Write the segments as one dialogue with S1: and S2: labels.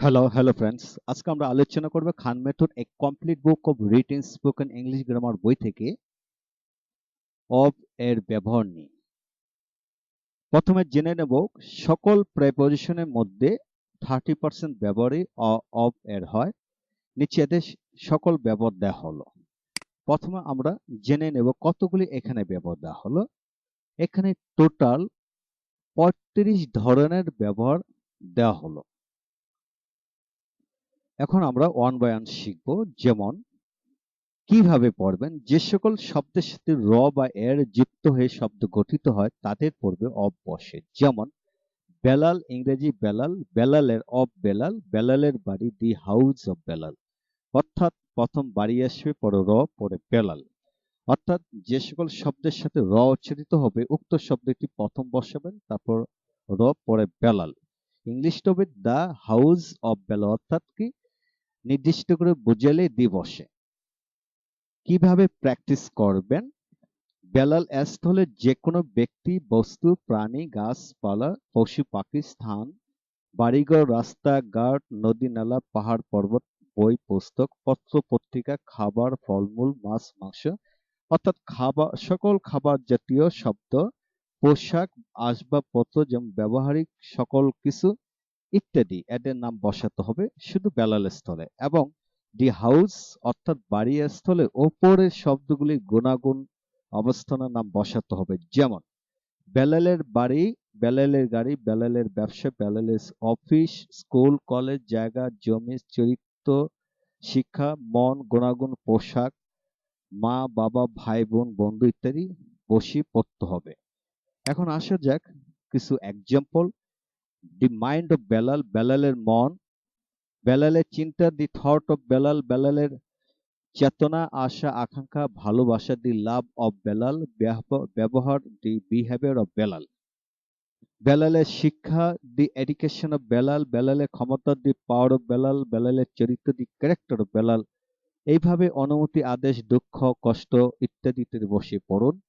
S1: Hello hello friends আজকে আমরা আলোচনা করব Khan method a complete book of written spoken English grammar বই থেকে অব এর ব্যবহার নিয়ে। প্রথমে জেনে নেব সকল প্রেপোজিশনের মধ্যে থার্টি পার্সেন্ট ব্যবহারই অব এর হয়। নিচে এদের সকল ব্যবহার দেওয়া হলো। প্রথমে আমরা জেনে নেব কতগুলি এখানে ব্যবহার দেওয়া হলো। এখানে টোটাল পঁয়ত্রিশ ধরনের ব্যবহার দেওয়া হলো। এখন আমরা ওয়ান বাই ওয়ান শিখব, যেমন কীভাবে পড়বেন, যে সকল শব্দের সাথে র বা এর যুক্ত হয়ে শব্দ গঠিত হয়, তাদের পড়বে অব বসে যেমন, বেলাল, ইংরেজি বেলাল, বেলালের অব বেলাল, বেলালের বাড়ি দি হাউস অব বেলাল। অর্থাৎ প্রথম বাড়ি আসবে, পরে র, পরে বেলাল। অর্থাৎ যে সকল শব্দের সাথে র উচ্চারিত হবে, উক্ত শব্দটি প্রথম বসাবেন, তারপর র, পরে বেলাল। ইংলিশ হবে দ্য হাউস অব বেলাল অর্থাৎ কি? নির্দিষ্ট করে বুঝালে দিবসে। কীভাবে প্র্যাকটিস করবেন? বেলাল স্থলে যে কোনো ব্যক্তি, বস্তু, প্রাণী গাছপালা পশু, পাখি, স্থান, বাড়িঘর রাস্তা ঘাট নদী, নালা, পাহাড়, পর্বত, বই, পুস্তক, পত্র, পত্রিকা, খাবার, ফলমূল, মাছ, মাংস, অর্থাৎ খাবার, সকল খাবার জাতীয় শব্দ, পোশাক, আসবাবপত্র যেমন ব্যবহারিক সকল কিছু ইত্যাদি, এদের নাম বসাতে হবে শুধু বেলাল স্থলে। এবং দি হাউস অর্থাৎ বাড়ি স্থলে ওপরের শব্দগুলি গুণাগুণ অবস্থানের নাম বসাতে হবে। যেমন, বেলালের বাড়ি, বেলালের গাড়ি, বেলালের ব্যবসা, বেলালের অফিস, স্কুল, কলেজ, জায়গা, জমি, চরিত্র, শিক্ষা, মন, গুণাগুণ, পোশাক, মা, বাবা, ভাই, বোন, বন্ধু ইত্যাদি বসি পড়তে হবে। এখন আসা যাক কিছু example the mind of Belal, বেলালের মন। বেলালের চিন্তা, দি থট অফ বেলাল, বেলালের চেতনা, আশা, আকাঙ্ক্ষা, ভালোবাসা, দি লাভ অফ বেলাল ব্যবহার, দি বিহেভিয়ার অফ বেলাল। বেলালের শিক্ষা, দি এডুকেশন অফ বেলাল, বেলালের ক্ষমতা, দি পাওয়ার অফ বেলাল, বেলালের চরিত্র, দি ক্যারেক্টার অফ বেলাল। এইভাবে অনুমতি আদেশ, দুঃখ, কষ্ট ইত্যাদি ইত্যাদি বসে পড়ুন।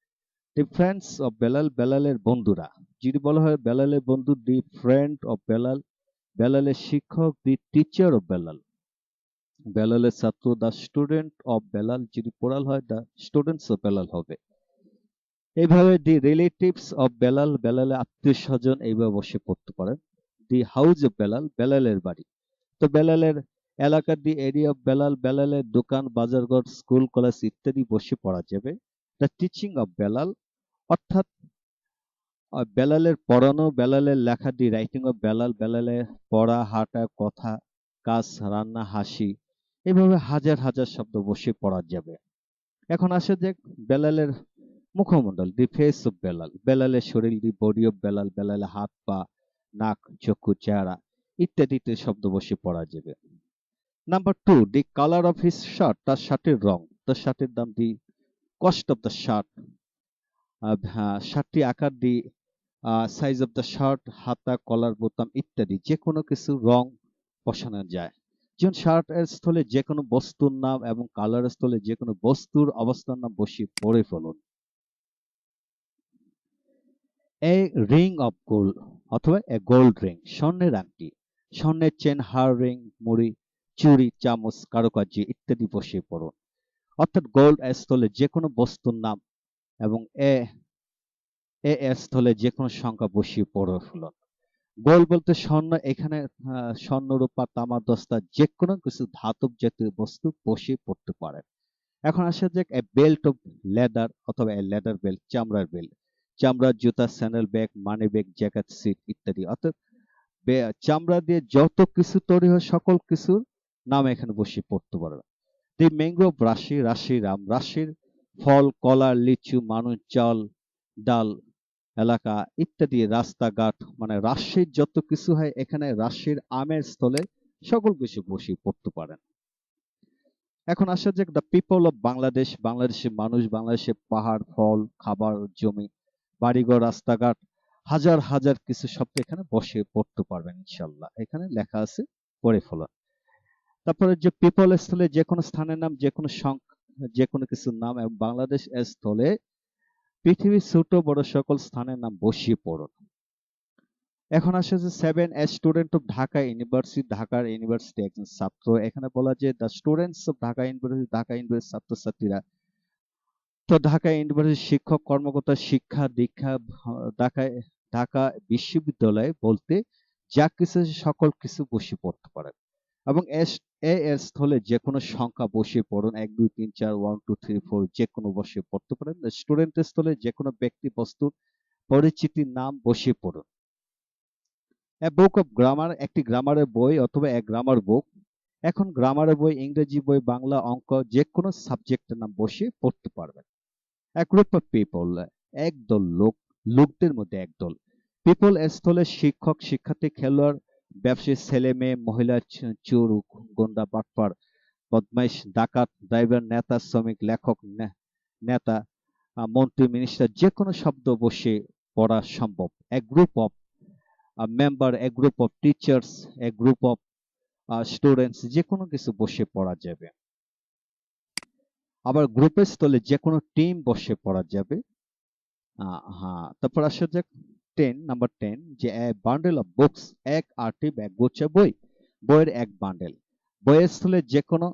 S1: দি ফ্রেন্ডস অফ বেলাল, বেলালের বন্ধুরা। যদি বলা হয় বেলালের বন্ধু দি ফ্রেন্ড অফ বেলাল, বেলালের শিক্ষক দি টিচার অফ বেলাল। বেলালের ছাত্র দ্য স্টুডেন্ট অফ বেলাল যদি পড়াল হয় দ্য স্টুডেন্টস অফ বেলাল হবে। এইভাবে দি রিলেটিভস অফ বেলাল, বেলালের আত্মীয় স্বজন এইভাবে বসে পড়তে পারেন। দি হাউস অফ বেলাল, বেলালের বাড়ি। তো বেলালের এলাকার দি এরিয়া অফ বেলাল, বেলালের দোকান, বাজারঘর, স্কুল, কলেজ ইত্যাদি বসে পড়া যাবে। দ্য টিচিং অফ বেলাল, অর্থাৎ বেলালের পড়ানো, বেলালের লেখা দি রাইটিং অফ বেলাল, বেলালের পড়া, হাঁটা, কথা, কাজ, রান্না, হাসি, এভাবে হাজার হাজার শব্দ বসে পড়া যাবে। এখন আসে যে বেলালের মুখমণ্ডল দি ফেস অফ বেলাল, বেলালের শরীর দি বডি অফ বেলাল, বেলালের হাত, পা, নাক, চক্ষু, চেহারা ইত্যাদিতে শব্দ বসে পড়া যাবে। Number two the colour of his shirt তার শার্টের রং, তার শার্টের দাম the cost of the shirt শার্টটি আকার the size of the shirt হাতা কলার বোতাম ইত্যাদি যে কোনো কিছু রং বসানো যায়। যেমন শার্ট এর স্থলে যে কোনো বস্তুর নাম এবং কালার স্থলে যে কোনো বস্তুর অবস্থার নাম বসিয়ে পড়ে ফেলুন। এ রিং অফ গোল্ড অথবা এ গোল্ড রিং স্বর্ণের আংটি। স্বর্ণের চেন হার রিং মুড়ি, চুড়ি, চামচ, কারুকার্য ইত্যাদি বসিয়ে পড়ুন। অর্থাৎ গোল্ড স্থলে যে কোনো বস্তুর নাম এবং এ এ স্থলে যে কোনো সংখ্যা বসিয়ে পড়ে ফেলুন গোল বলতে স্বর্ণ, এখানে স্বর্ণ রূপা তামা দস্তা যে কোনো কিছু ধাতব জাতীয় বস্তু বসিয়ে পড়তে পারেন এখন আসা এ বেল্ট অফ লেদার অথবা লেদার বেল্ট চামড়ার বেল্ট চামড়ার জুতা sandal bag money bag jacket seat ইত্যাদি। অর্থাৎ চামড়া দিয়ে যত কিছু তৈরি হয়, সকল কিছুর নাম এখানে বসিয়ে পড়তে পারবেন দি ম্যাঙ্গ্রোভ রাশি রাশি রাম রাশির ফল, কলা, লিচু, মানুষ, চাল, ডাল এলাকা ইত্যাদি, রাস্তাঘাট মানে রাশির যত কিছু হয়, এখানে রাশির আমের স্থলে সকল কিছু বসিয়ে পড়তে পারেন। এখন আসা যাক দ্য পিপল অফ বাংলাদেশ বাংলাদেশের মানুষ বাংলাদেশের পাহাড়, ফল, খাবার, জমি, বাড়িঘর, রাস্তাঘাট, হাজার হাজার কিছু শব্দ এখানে বসে পড়তে পারবেন ইনশাল্লাহ এখানে লেখা আছে, পড়ে ফেলা তারপরে যে পিপল স্থলে যে কোনো স্থানের নাম, যে কোনো যে কোনো কিছুর নাম, এবং বাংলাদেশ স্থলে পৃথিবীর ছোট বড় সকল স্থানের নাম বসিয়ে পড়ুন এখন আসে যে seven a student of Dhaka university ঢাকার ইউনিভার্সিটি একজন ছাত্র। এখানে বলা যে the students of Dhaka university Dhaka university ছাত্রছাত্রীরা। তো ঢাকা ইউনিভার্সিটি শিক্ষক, কর্মকর্তা, শিক্ষা, দীক্ষা ঢাকা ঢাকা বিশ্ববিদ্যালয় বলতে যা কিছু সকল কিছু বসে পড়তে পারেন এবং এস এর স্থলে যে কোনো সংখ্যা বসে পড়ুন। এক, দুই, তিন, চার ওয়ান টু থ্রি ফোর যে কোনো বসে পড়তে পারেন। স্টুডেন্টের স্থলে যে কোনো ব্যক্তি বস্তুর পরিচিতির নাম বসে পড়ুন। এ বুক অফ গ্রামার একটি গ্রামারের বই অথবা এক গ্রামার বুক এখন গ্রামারের বই, ইংরেজি বই, বাংলা অঙ্ক যে কোনো সাবজেক্টের নাম বসে পড়তে পারবেন। এক গ্রুপ অফ পিপল একদল লোক, লোকদের মধ্যে একদল। পিপল এর স্থলে শিক্ষক, শিক্ষার্থী, খেলোয়াড় ব্যবসায়ী, ছেলে মেয়ে, মহিলা চোর, গন্ডা, বাটপার, বদমাইশ, ডাকাত, ড্রাইভার, নেতা, শ্রমিক, লেখক নেতা মন্ত্রী, মিনিস্টার, যে কোনো শব্দ বসে পড়া সম্ভব। এক গ্রুপ অফ মেম্বার এক গ্রুপ অফ টিচার্স এক গ্রুপ অফ স্টুডেন্টস যে কোনো কিছু বসে পড়া যাবে। আবার গ্রুপের স্থলে যে কোনো টিম বসে পড়া যাবে। হ্যাঁ তারপর আসা যাক। টেন নাম্বার টেন যে বান্ডেল অফ বুকস এক আর্টিভ এক গুচ্ছ বই, বইয়ের এক বান্ডেল বইয়ের স্থলে যে কোনো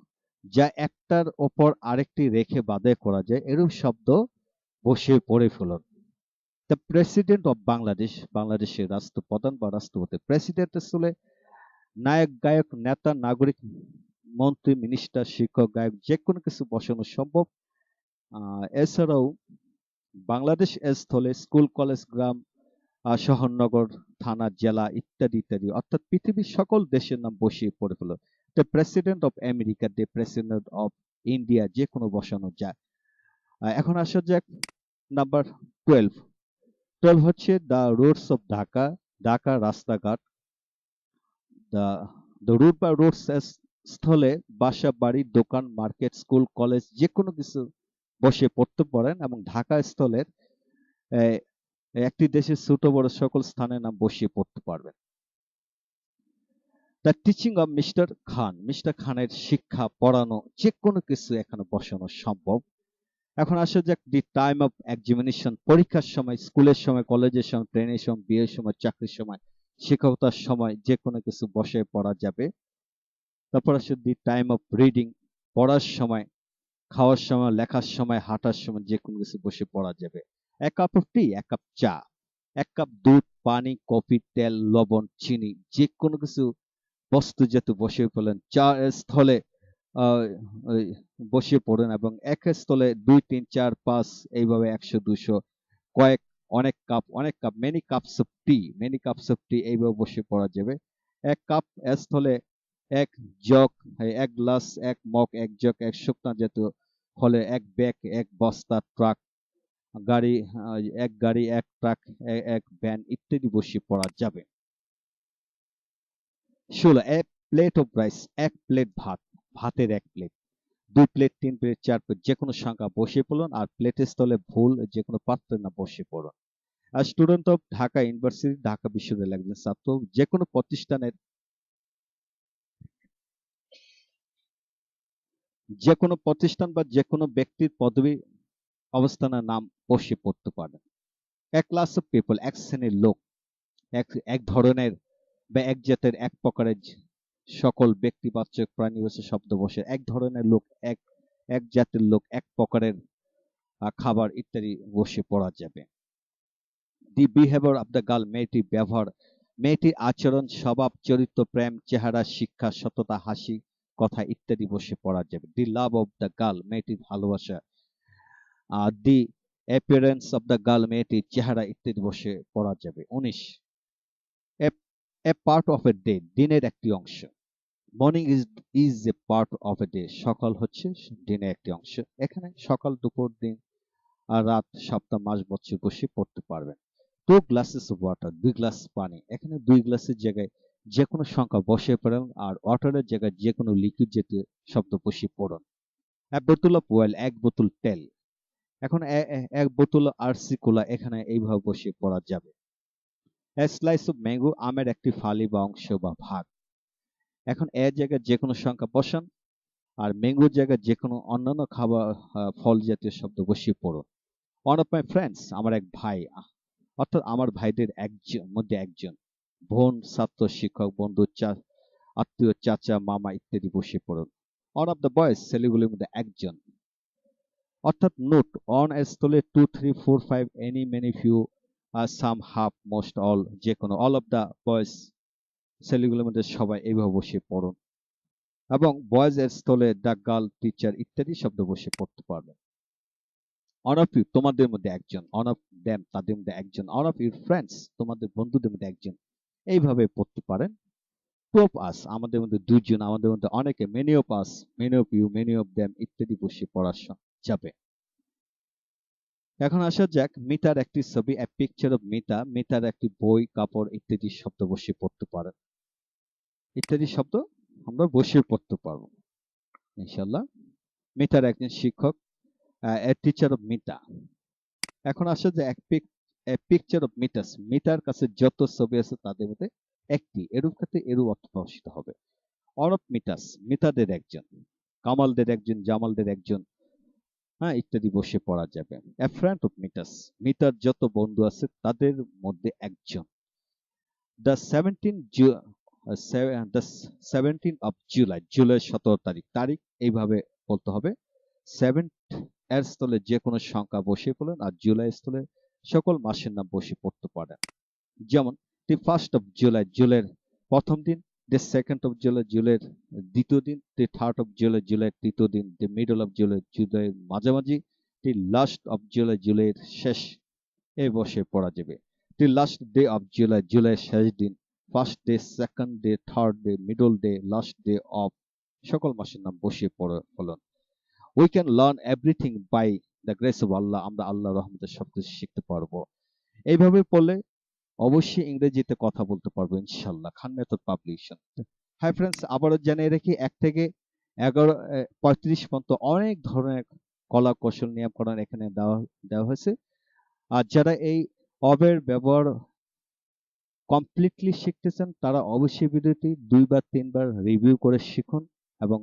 S1: যা একটার ওপর আরেকটি রেখে বাদায় করা যায়, এরূপ শব্দ বসে পড়ে ফেলুন। দ্য প্রেসিডেন্ট অফ বাংলাদেশ বাংলাদেশের রাষ্ট্রপ্রধান বা রাষ্ট্রপতি প্রেসিডেন্টের স্থলে, নায়ক, গায়ক, নেতা, নাগরিক, মন্ত্রী মিনিস্টার শিক্ষক, গায়ক যে কোনো কিছু বসানো সম্ভব। এছাড়াও বাংলাদেশ স্থলে স্কুল কলেজ গ্রাম আহ, শহর নগর থানা জেলা ইত্যাদি ইত্যাদি। অর্থাৎ পৃথিবীর সকল দেশের নাম বসিয়ে পড়ে ফেলো। The president of America the president of India যে কোনো বসানো যায়। এখন আসা যাক নাম্বার টুয়েলভ টুয়েলভ হচ্ছে the roads of Dhaka Dhaka রাস্তাঘাট। দ্য দ্য রুট বা রোডস স্থলে বাসা বাড়ি দোকান মার্কেট স্কুল কলেজ যে কোনো কিছু বসে পড়তে পারেন এবং ঢাকা স্থলের একটি দেশের ছোট বড় সকল স্থানের নাম বসিয়ে পড়তে পারবেন। The teaching of mister Khan mister খানের শিক্ষা, পড়ানো যে কোনো কিছু এখানে বসানো সম্ভব। এখন আসা যাক দি টাইম অফ এক্সামিনেশন পরীক্ষার সময়, স্কুলের সময়, কলেজের সময়, ট্রেনের সময়, বিয়ের সময়, চাকরির সময়, শিক্ষকতার সময় যে কোনো কিছু বসে পড়া যাবে। তারপর আসে দি টাইম অফ রিডিং পড়ার সময়, খাওয়ার সময়, লেখার সময়, হাঁটার সময় যে কোনো কিছু বসে পড়া যাবে। এক কাপ অফ টি এক কাপ চা, এক কাপ দুধ, পানি কফি তেল, লবণ, চিনি যে কোনো কিছু বস্তু যেহেতু বসে পড়লেন, চা স্থলে বসে পড়েন এবং এক স্থলে দুই, তিন, চার, পাঁচ, এইভাবে একশো, দুশো, কয়েক, অনেক কাপ অনেক cup many cups of tea many cups of tea এইভাবে বসে পড়া যাবে। এক কাপ স্থলে এক জগ এক গ্লাস এক মগ এক জগ এক শুকনা জাতীয় ফলে এক ব্যাগ এক বস্তা ট্রাক গাড়ি এক গাড়ি, এক ট্রাক এক ভ্যান ইত্যাদি বসে পড়া যাবে। ষোলো, এক প্লেট অফ রাইস, এক প্লেট ভাত, ভাতের এক প্লেট। দুই প্লেট, তিন প্লেট, চার প্লেট যে কোনো সংখ্যা বসে পড়ুন আর প্লেটের স্থলে ভুল যে কোনো পাত্রের না বসে পড়ুন। আর student of Dhaka university, Dhaka বিশ্ববিদ্যালয় একজন ছাত্র যে কোনো প্রতিষ্ঠানের যে কোনো প্রতিষ্ঠান বা যে কোনো ব্যক্তির পদবি অবস্থানের নাম বসে পড়তে পারেন এক ক্লাস অফ পিপল এক শ্রেণির লোক, এক এক ধরনের বা এক জাতের এক প্রকারের সকল ব্যক্তিবাচক প্রাণীবাচক শব্দ বসে। এক ধরনের লোক, এক এক জাতের লোক, এক প্রকারের খাবার ইত্যাদি বসে পড়া যাবে। The behaviour of the girl মেয়েটির ব্যবহার, মেয়েটির আচরণ, স্বভাব, চরিত্র, প্রেম, চেহারা, শিক্ষা, সততা, হাসি, কথা ইত্যাদি বসে পড়া যাবে। The love of the girl মেয়েটির ভালোবাসা the appearance of the girl মেয়েটির চেহারা ইত্যাদি বসে পড়া যাবে। উনিশ। A part of a day দিনের একটি অংশ। Morning is is a part of a day সকাল হচ্ছে দিনের একটি অংশ। এখানে সকাল, দুপুর, দিন আর রাত, সপ্তাহ, মাস বছর বসে পড়তে পারবেন। টু গ্লাসেস অফ ওয়াটার দুই গ্লাস পানি। এখানে দুই গ্লাসের জায়গায় যে কোনো সংখ্যা বসে পড়েন আর ওয়াটারের জায়গায় যে কোনো লিকুইড জাতীয় শব্দ বসে পড়ুন। এক বোতল অফ ওয়েল এক বোতল তেল। এখন এক বোতল আরসি কোলা এখানে এইভাবে বসে পড়া যাবে। স্লাইস অফ ম্যাঙ্গো আমের একটি ফালি বা অংশ বা ভাগ। এখন এর জায়গায় যে কোনো সংখ্যা বসান আর ম্যাঙ্গোর জায়গায় যে কোনো অন্যান্য খাবার ফল জাতীয় শব্দ বসিয়ে পড়ুন। ওয়ান অফ মাই ফ্রেন্ডস আমার এক ভাই অর্থাৎ আমার ভাইদের একজন, মধ্যে একজন, বোন, ছাত্র, শিক্ষক, বন্ধু, চা, আত্মীয়, চাচা, মামা ইত্যাদি বসে পড়ুন। অন অফ দ্য বয়েজ ছেলেগুলির মধ্যে একজন। অর্থাৎ নোট অন স্থলে two three four five any many few আর সাম হাফ মোস্ট অল যে কোনো অল অফ দ্য বয়েজ ছেলেগুলোর মধ্যে সবাই এইভাবে বসে পড়ুন। এবং বয়েজ এর স্থলে দ্য গার্ল টিচার ইত্যাদি শব্দ বসে পড়তে পারবেন অন অফ ইউ তোমাদের মধ্যে একজন অন অফ দ্যাম তাদের মধ্যে একজন অন অফ ইউর ফ্রেন্ডস তোমাদের বন্ধুদের মধ্যে একজন, এইভাবে পড়তে পারেন। টু অফ আস আমাদের মধ্যে দুজন আমাদের মধ্যে অনেকে many of us many of you many of them ইত্যাদি বসে পড়ার যাবে। এখন আসা যাক, মিতার একটি ছবি এ পিকচার অফ মিতা, মিতার একটি বই, কাপড় ইত্যাদি শব্দ বসে পড়তে পারেন ইত্যাদি শব্দ আমরা বসে পড়তে পারব ইনশাল্লাহ মিতার একজন শিক্ষক এ টিচার অফ মিতা। এখন আসা যে এক pic a picture of Mita's মিতার কাছে যত ছবি আছে তাদের মধ্যে একটি, এরূপ ক্ষেত্রে এরূপ অর্থ প্রকাশিত হবে। অন অফ মিটাস মিতাদের একজন, কামালদের একজন, জামালদের একজন হ্যাঁ ইত্যাদি বসে পড়া যাবে। এ ফ্রেন্ড অফ মিটাস মিতার যত বন্ধু আছে তাদের মধ্যে একজন। The seventeen the seventeen of July July সতেরো তারিখ তারিখ এইভাবে বলতে হবে। সেভেন এর স্থলে যে কোনো সংখ্যা বসে পড়লেন আর জুলাই স্থলে সকল মাসের নাম বসে পড়তে পারেন। যেমন দি ফার্স্ট অফ জুলাই জুলাইয়ের প্রথম দিন দি সেকেন্ড অফ জুলাই জুলাইয়ের দ্বিতীয় দিন দি থার্ড অফ জুলাই জুলাইয়ের তৃতীয় দিন দি মিডল অফ জুলাই জুলাইয়ের মাঝামাঝি দি লাস্ট অফ জুলাই জুলাইয়ের শেষ এ বসে পড়া যাবে। The last day of July জুলাইয়ের শেষ দিন first day second day third day middle day last day of সকল মাসের নাম বসে পড়ে হলেন we can learn everything by the grace of Allah Allah আল্লাহ রহমতের সবকিছু শিখতে পারব। এইভাবে পড়লে অবশ্যই ইংরেজিতে কথা বলতে পারব, ইনশাল্লাহ। Khan method publication hi friends আবারও জানিয়ে রেখি, এক থেকে এগারো পঁয়ত্রিশ পর্যন্ত অনেক ধরনের কলা কৌশল নিয়মকরণ এখানে দেওয়া দেওয়া হয়েছে। আর যারা এই অবের ব্যবহার কমপ্লিটলি শিখতেছেন, তারা অবশ্যই ভিডিওটি দুইবার তিনবার রিভিউ করে শিখুন এবং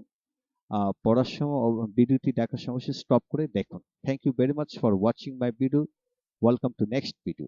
S1: পড়ার সময় ভিডিওটি দেখার সময় স্টপ করে দেখুন। Thank you very much for watching my video welcome to next video